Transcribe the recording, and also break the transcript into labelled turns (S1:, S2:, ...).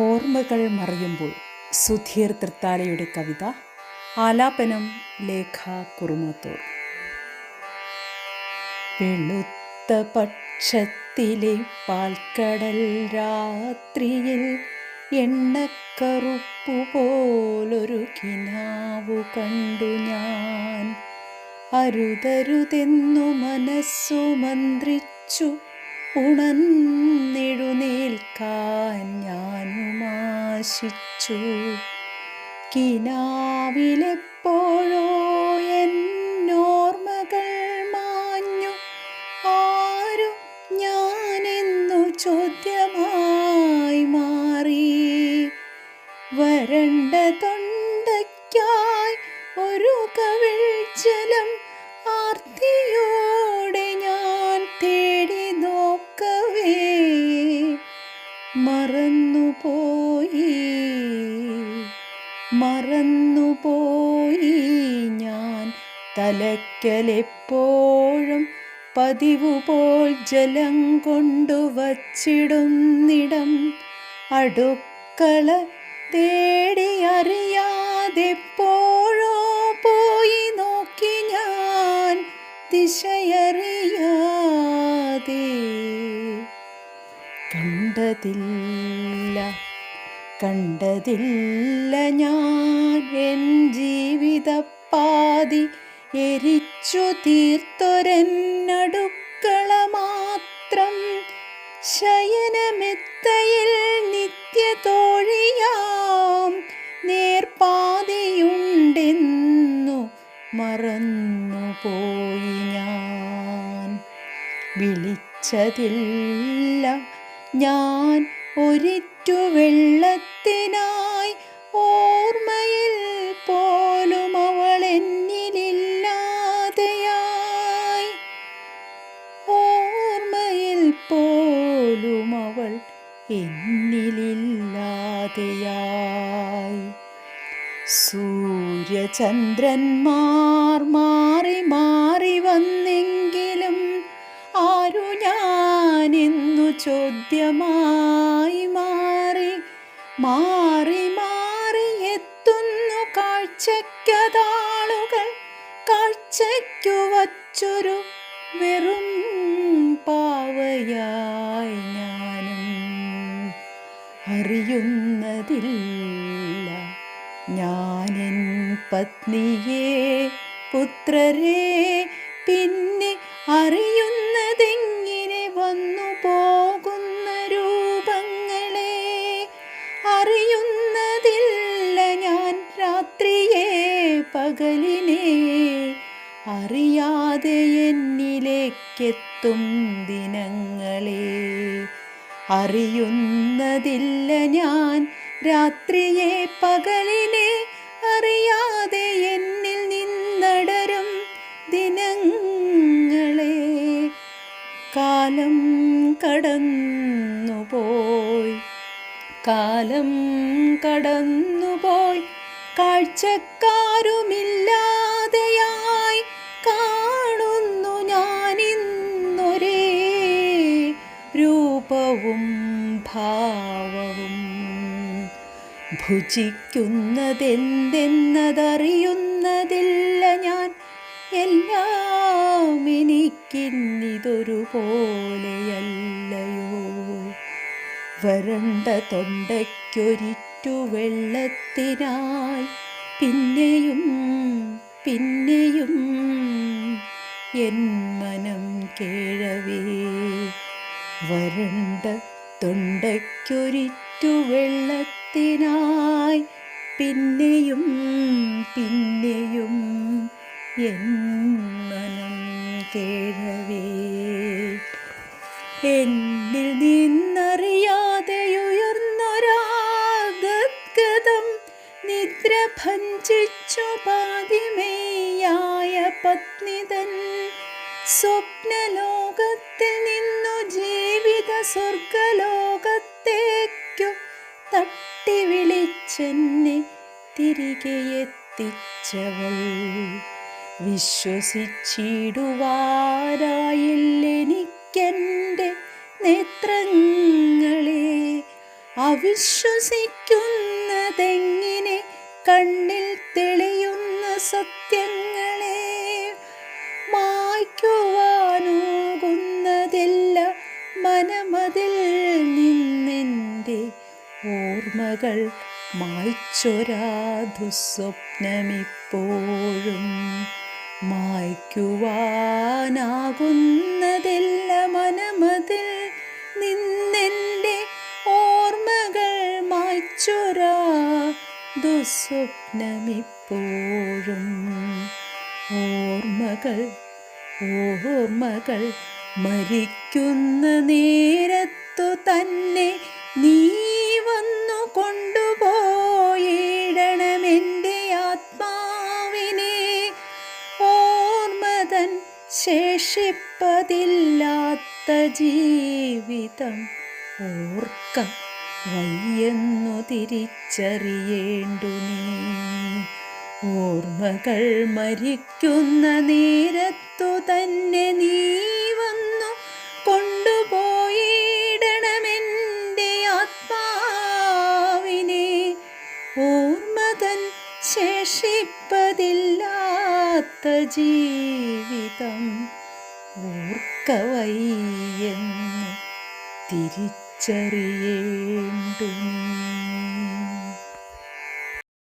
S1: ഓർമ്മകൾ മറയുമ്പോൾ സുധീർ തൃത്താലയുടെ കവിത ആലാപനം ലേഖ കുറുമത്തൂർ. വെളുത്ത പക്ഷത്തിലെ പാൽക്കടൽ രാത്രിയിൽ എണ്ണക്കറുപ്പു പോലൊരു കിനാവു കണ്ടു ഞാൻ. അരുതരുതെന്നു മനസ്സു മന്ത്രിച്ചു ഉണന്നെഴുന്നേൽക്കാൻ ഞാനുമാശിച്ചു കിനാവിലെപ്പോഴോ എന്നോർമ്മകൾ മാഞ്ഞു. ആരും ഞാനെന്നു ചോദ്യമായി മാറി. വരണ്ട തൊണ്ടയ്ക്കായി ഒരു കവിൾ ജലം മറന്നുപോയി ഞാൻ. തലയ്ക്കലെപ്പോഴും പതിവു പോൽ ജലം കൊണ്ടുവച്ചിടുന്നിടം അടുക്കള തേടി അറിയാതെപ്പോഴോ പോയി നോക്കി ഞാൻ. ദിശയറിയാതെ കണ്ടതില്ല. കണ്ടതില്ല ഞാൻ എൻ ജീവിതപ്പാതി എരിച്ചു തീർത്തൊരെന്നടുക്കള മാത്രം ശയനമെത്തയിൽ നിത്യതോഴിയാം നേർപ്പാതിയുണ്ടെന്നു മറന്നുപോയി ഞാൻ. വിളിച്ചതില്ല ഞാൻ ഒരിറ്റു വെള്ളത്തിനായി ഓർമ്മയിൽ പോലും അവൾ എന്നിലില്ലാതെയായി. ഓർമ്മയിൽ പോലും അവൾ എന്നിലില്ലാതെയായി. സൂര്യചന്ദ്രന്മാർ മാറി മാറി വന്നെങ്കിലും ആരു ഞാനെന്നു ചോദ്യമായി മാറി മാറി മാറി എത്തുന്നു കാഴ്ചയ്ക്കതാളുകൾ. കാഴ്ചയ്ക്കു വച്ചൊരു വെറും പാവയായി ഞാനും അറിയുന്നതില്ല. ഞാനെൻ പത്നിയെ പുത്രരെ പിന്നെ അറിയുന്നതെങ്ങനെ പകലിനെ അറിയാതെ എന്നിലേക്കെത്തും ദിനങ്ങളെ. അറിയുന്നതില്ല ഞാൻ രാത്രിയെ പകലിനെ അറിയാതെ എന്നിൽ നിന്നടരും ദിനങ്ങളെ. കാലം കടന്നുപോയി കാലം കടന്നുപോയി കാഴ്ചക്കാരുമില്ലാതെയായി കാണുന്നു ഞാനിന്നൊരേ രൂപവും ഭാവവും. ഭുജിക്കുന്നതെന്തെന്നതറിയുന്നതില്ല ഞാൻ. എല്ലാം എനിക്കിന്നിതൊരു പോലെയല്ലയോ വരണ്ട തൊണ്ടയ്ക്കൊരിറ്റു വെള്ളത്തിനായി. പിന്നെയും പിന്നെയും എൻ മനം കേഴവേ. വരണ്ട തൊണ്ടയ്ക്കൊരിറ്റു വെള്ളത്തിനായി. പിന്നെയും പിന്നെയും എൻ മനം കേഴവേ. നിദ്ര ഭഞ്ചിച്ചു പാതിമേയായ പത്നിതൻ സ്വപ്നലോകത്തിൽ നിന്നു ജീവിത സ്വർഗലോകത്തേക്കു തട്ടി വിളിച്ചെന്നെ തിരികെ എത്തിച്ചവൾ വിശ്വസിച്ചിടുവാരായില്ലെനിക്കെന്റെ നേത്രങ്ങളെ. അവിശ്വസിക്കുന്നതെങ്ങനെ ഓർമ്മകൾ മായ്ച്ചൊരാ ദുസ്വപ്നമിപ്പോഴും മായ്ക്കുവാനാകുന്നതില്ല മനമതിൽ നിന്നെന്റെ ഓർമ്മകൾ മായ്ച്ചൊരാ ദുസ്വപ്നമിപ്പോഴും ഓർമ്മകൾ ഓർമ്മകൾ മരിക്കുന്ന നേരത്തു തന്നെ ജീവിതം ഓർക്ക വയ്യെന്നു തിരിച്ചറിയേണ്ടു നീ. ഓർമ്മകൾ മരിക്കുന്ന നേരത്തു തന്നെ നീ വന്നു കൊണ്ടുപോയിടണമെന്റെ ആത്മാവിനെ. ഓർമ്മതൻ ശേഷിപ്പതില്ലാത്ത ജീവിതം ഓർക്കവയ്യെന്നു തിരിച്ചറിയേണ്ടു